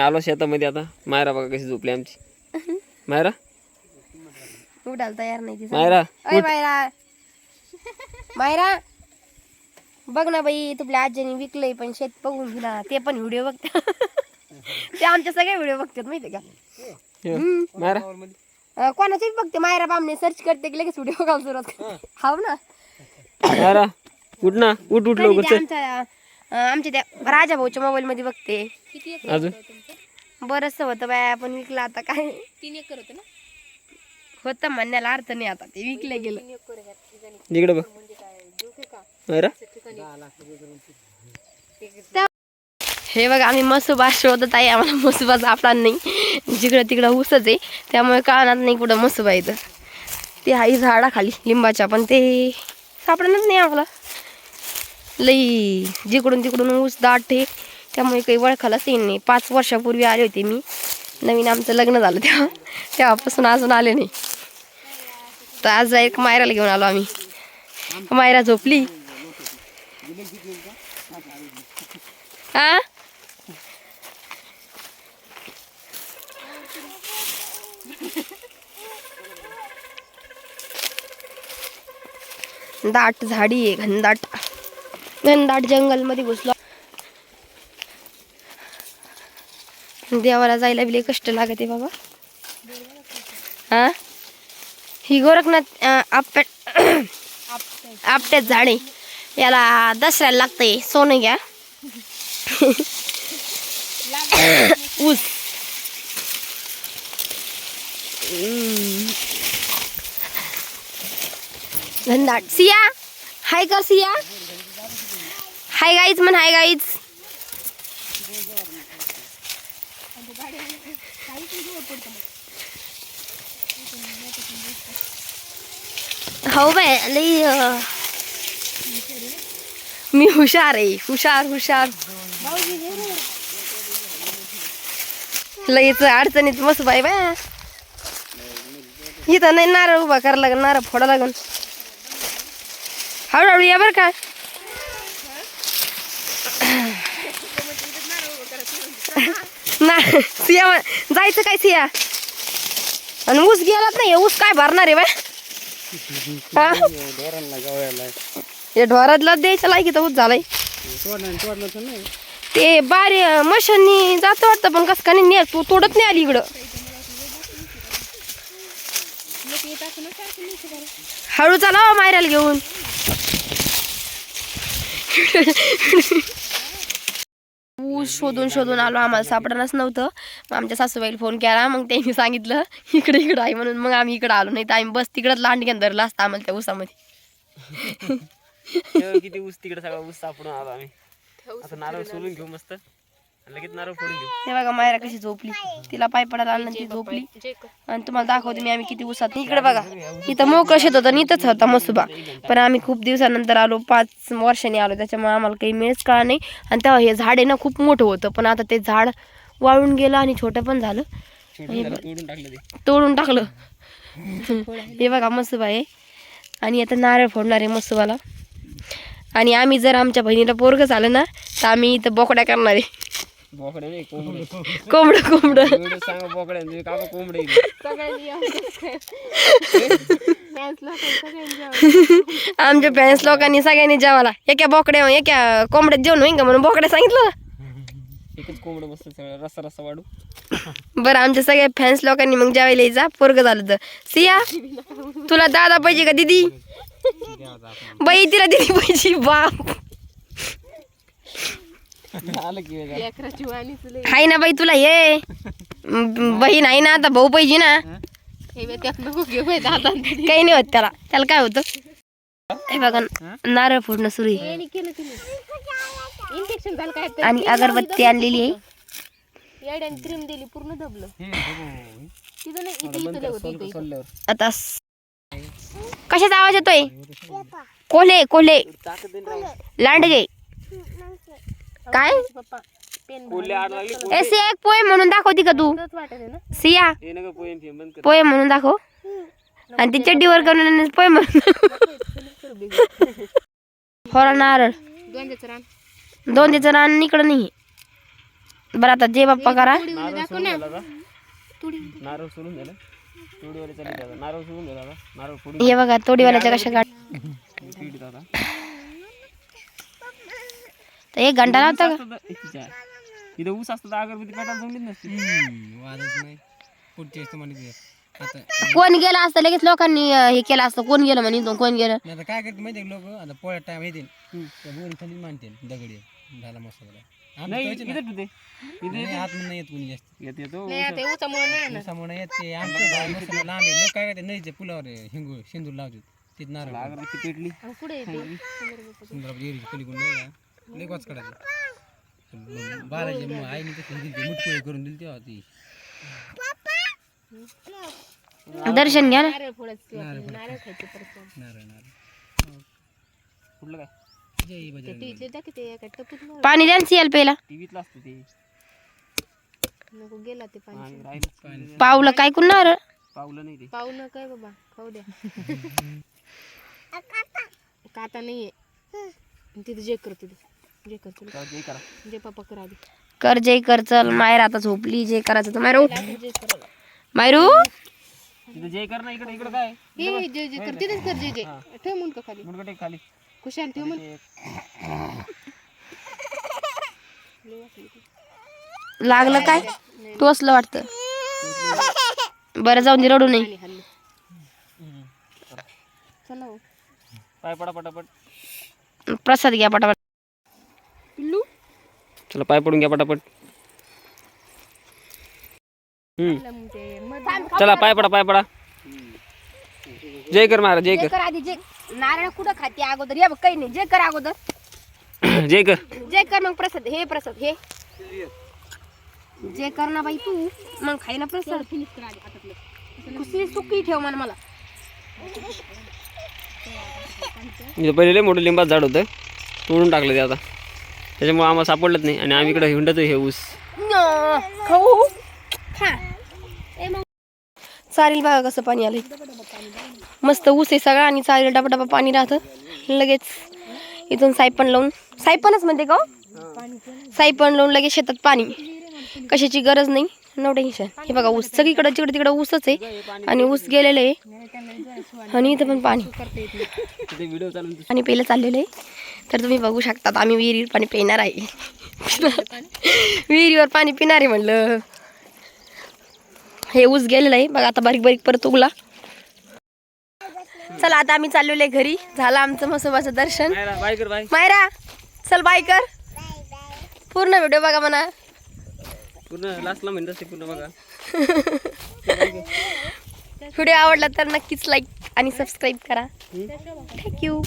आम्ही आलो शेतामध्ये आता. मायरा बघा कशी झोपली आमची. मायरा? उडायला तयार नाही ती मायरा मायरा. मायरा बघ ना बाई तुपल्या आजीने विकलंय पण शेत बघून गेला ते पण व्हिडिओ बघते. ते आमच्या सगळे व्हिडिओ बघतात माहिती का? हम्म. मायरा? अं, कोणाचीच बघते मायरा बामने सर्च करते की लगेच व्हिडिओ बघायला सुरुवात करते. हाव ना? मायरा उठ ना उठ उठ लवकर चल. आमच्या त्या राजा भाऊच्या मोबाईल मध्ये बघते. अजून? बरंच होतं बाया पण विकलं आता काय? तीन एकर होतं ना? होतं म्हणण्याला अर्थ नाही आता ते विकलं गेलं. इकडे बघ. मायरा हे बघा आम्ही मसुबा शोधत आहे आम्हाला मसुबा सापडा नाही. जिकडं तिकडं ऊसच आहे त्यामुळे कानात नाही कुठं मसुबा येतं ते आहे झाडाखाली लिंबाच्या पण ते सापडणच नाही आम्हाला लई जिकडून तिकडून ऊस दाट आहे. त्यामुळे काही वळखालाच येईल नाही. पाच वर्षापूर्वी आले होते मी. नवीन आमचं लग्न झालं तेव्हा. तेव्हापासून अजून आले नाही. तर आज एक मायराला घेऊन आलो आम्ही. मायरा झोपली. हा दाट झाडी आहे घनदाट. घनदाट जंगलमध्ये घुसलो. देवाला जायला बिले कष्ट लागते बाबा. हा? ही गोरखनाथ आपट आपट्यात झाडे. याला दसऱ्याला लागतंय सोनं घ्या. ऊस. घनदाट. सिया हाय कर सिया? हाय गाईज म्हण हाय गाईज हो बाय लई मी हुशार आहे हुशार हुशार. लईच अडचणीत मस्त बाय बाय इथं नाही नारळ उभा करायला लागेल नारळ फोडा लागेल. हळूहळू या बरं का. ना सिया जायचं काय सिया? आणि ऊस गेलाच नाही ऊस काय भरणार आहे बाय हा? हे ढोरातला द्यायचं लायकी तर ऊस झालाय. ते बारी मशांनी जात वाटतं पण कस का नाही ने- तू तोडत नाही आली इकडं. हळू चला मायराला घेऊन. शोधून शोधून आलो. आम्हाला सापडणच नव्हतं. मग आमच्या सासूबाईला फोन केला. मग त्यांनी सांगितलं इकडे इकडं आहे म्हणून. मग आम्ही इकडं आलो. नाही तर आम्ही बस तिकडंच लांडग्यान धरला असता आम्हाला त्या ऊसामध्ये किती ऊस तिकडे सगळा ऊस सापडून आलो आम्ही. आता नारळ सोलून घेऊ मस्त. लगेच नारळ फोडून घेऊ. हे बघा मायरा कशी झोपली. तिला पाय पडायला आणलं ती झोपली. आणि तुम्हाला दाखवते मी आम्ही किती उसात इकडे बघा इथं मोकळं शेत होतं आणि इथंच होता मसुबा. पण आम्ही खूप दिवसानंतर आलो पाच वर्षांनी आलो त्याच्यामुळे आम्हाला काही मिळच कळा नाही. आणि तेव्हा हे झाड आहे ना खूप मोठं होतं पण आता ते झाड वाळून गेलं आणि छोटं पण झालं. तोडून टाकलं. हे बघा मसुबा आहे. आणि आता नारळ फोडणार आहे मसुबाला. आणि आम्ही जर आमच्या बहिणीला पोरग झालं ना तर आम्ही इथं बोकड्या करणार आहे. बोकडे नाही कोंबडे. कोंबडं कोंबडं. एवढं सांगा बोकडे तुम्ही का कोंबडे आमच्या पॅरेंट्स लोकांनी सगळ्यांनी जेवायला. एका बोकड्या एका कोंबड्यात जेवण होईन का म्हणून बोकड्या सांगितलं ना. एकच कोंबडं मस्त सगळं रस्सा रस्सा वाढू. बरं आमच्या सगळ्या फॅन्स लोकांनी मग जेवायला यायचा पोरग झालं तर. सिया तुला दादा पाहिजे का दिदी? बाई तिला दिदी पाहिजे बाप. लेकराची वाणीच लय. हाय ना बाई तुला हे. म, बहीण आहे ना आता भाऊ पाहिजे ना. हे बे त्यात नको घेऊ बाई दादा काही नाही होत त्याला. त्याला काय होतं? हे बघा नारळ फोडणं सुरू आहे. यांनी केलं तिने इन्फेक्शन झालं काय ते आणि अगरबत्ती आणलेली आहे. येड्याने क्रीम दिली पूर्ण दबलं. तिथं नाही इथे इथं लय होतं इथं सोडल्यावर आता स- कशाचा आवाज येतोय? कोल्हे कोल्हे लांडगे काय? पप्पा पेन कोल्हे आड लागली. ए सिया एक पोय म्हणून दाखवती का तू. वाटत आहे ना? सिया ते नका पोएम फेम बंद कर. पोय म्हणून दाखव. आणि ती चड्डीवर करून पोय म्हणून फोरा नारळ. रान. दोन त्याचं रान इकडं नाही. बरं आता जे बाप्पा करा. नारळ सोडून दिला का नारळ सोडून दिला तोडीवाले चालू द्या नारळ सोडून दिला का नारळ फोडून हे बघा तोडीवाल्याच्या कशा पीठ दादा. तर एक घंटा का इथं ऊस असतं तर अगरबत्ती पेटायला जमलीच नसती. वाजत नाही. पुढच्या वेळेस तुम्हाला ते? आता कोण गेला असतं लगेच लोकांनी अं, हे केलं असतं कोण गेलं म्हणे इथून कोण गेलं? नाही आता काय करते माहिती लोक? आता पोळ्या टाइम येतील. त्या बोरी खाली मानतील दगडी. झाला मसाला आम्ही नाही. इथं नाही, येत कोणी जास्त. येत येतो येत ते. आमच्या गावात मसाला लांब आहे. लोक काय करते नदीच्या पुलावर हिंगू शेंदूर लावतात. तिथं नारळ अगरबत्ती पेटली. आणि पुढे येते सुंदर एरीची पलीकडून नाही का? लई वाच काढायचे बाराची मग आईने तशी दिली ती मुठपोळी करून दिली तेव्हा ती. दर्शन घ्या ना. नारळ फोडायचं नारळ खायचे परत. नारळ नारळ. कुठलं काय? जय बजरंग टीव्हीतले दाखव ते एका टपूत मार. पाणी द्या सियाल प्यायला टीव्हीतलं असतं ते. नको गेला ते पाणी. आणि राहिलं. पावलं काय कोण नारळ पावलं नाही ते. पाहू काय बाबा खाऊ द्या. काता नाहीये. तिथे जे कर तिथे जे कर जे करा. जे पप्पा करा आधी. कर जय कर चल. मायर आता झोपली जे करायचं तर मायरू जे करा. मायरू तिथं जे कर ना इकडे इकडे काय? हे जे जे कर तिथेच कर जे जे. ठेव म्हणून का खाली. मुंडकटे खाली खुशाल ठेव म्हण ते लागलं काय? टोचलं वाटतं. बरं जाऊन दे रडू नाही चला हो. पाय पडा पटापट प्रसाद घ्या पटापट. चला पाय पडून घ्या पटापट. चला पाय पडा पाय पडा. जय कर महाराज जय जे कर. आधी जे नारळ कुठं खाते अगोदर? या बघ काही नाही जे कर अगोदर. जय कर. जे कर मग प्रसाद हे प्रसाद हे. जे कर ना बाई तू मग खाई ना प्रसाद. खुशी सुकी ठेव मन मला. पहिले लय मोठं लिंबाचं झाड होतं. तोडून टाकलं ते आता. त्याच्यामुळे आम्हाला सापडलंच नाही. आणि आम्ही इकडे हिंडतो हे ऊस. खाऊ. चालेल बघा कसं पाणी आलंय. मस्त ऊस आहे सगळा आणि चालेल डबा डबा पाणी राहतं. लगेच इथून सायपण लावून सायपणच म्हणते का हो? सायपण लावून लगेच शेतात पाणी. कशाची गरज नाही. नो टेन्शन हे बघा ऊस सगळीकडे जिकडे तिकडे ऊसच आहे. आणि ऊस गेलेलं आहे. आणि इथं पण पाणी. पाणी प्यायला चाललेलं आहे. तर तुम्ही बघू शकतात आम्ही विहिरीवर पाणी पिणार आहे. विहिरीवर पाणी पिणार आहे म्हणलं. हे ऊस गेलेलं आहे. बघा आता बारीक बारीक परत उगला. चला आता आम्ही चाललेलो आहे घरी. झालं आमचं मसोबाचं दर्शन. मायरा चल बाय कर. पूर्ण व्हिडिओ बघा म्हणा. पूर्ण लास्टला म्हणत असते पूर्ण बघा. व्हिडिओ आवडला तर नक्कीच लाईक आणि सबस्क्राईब करा. थँक्यू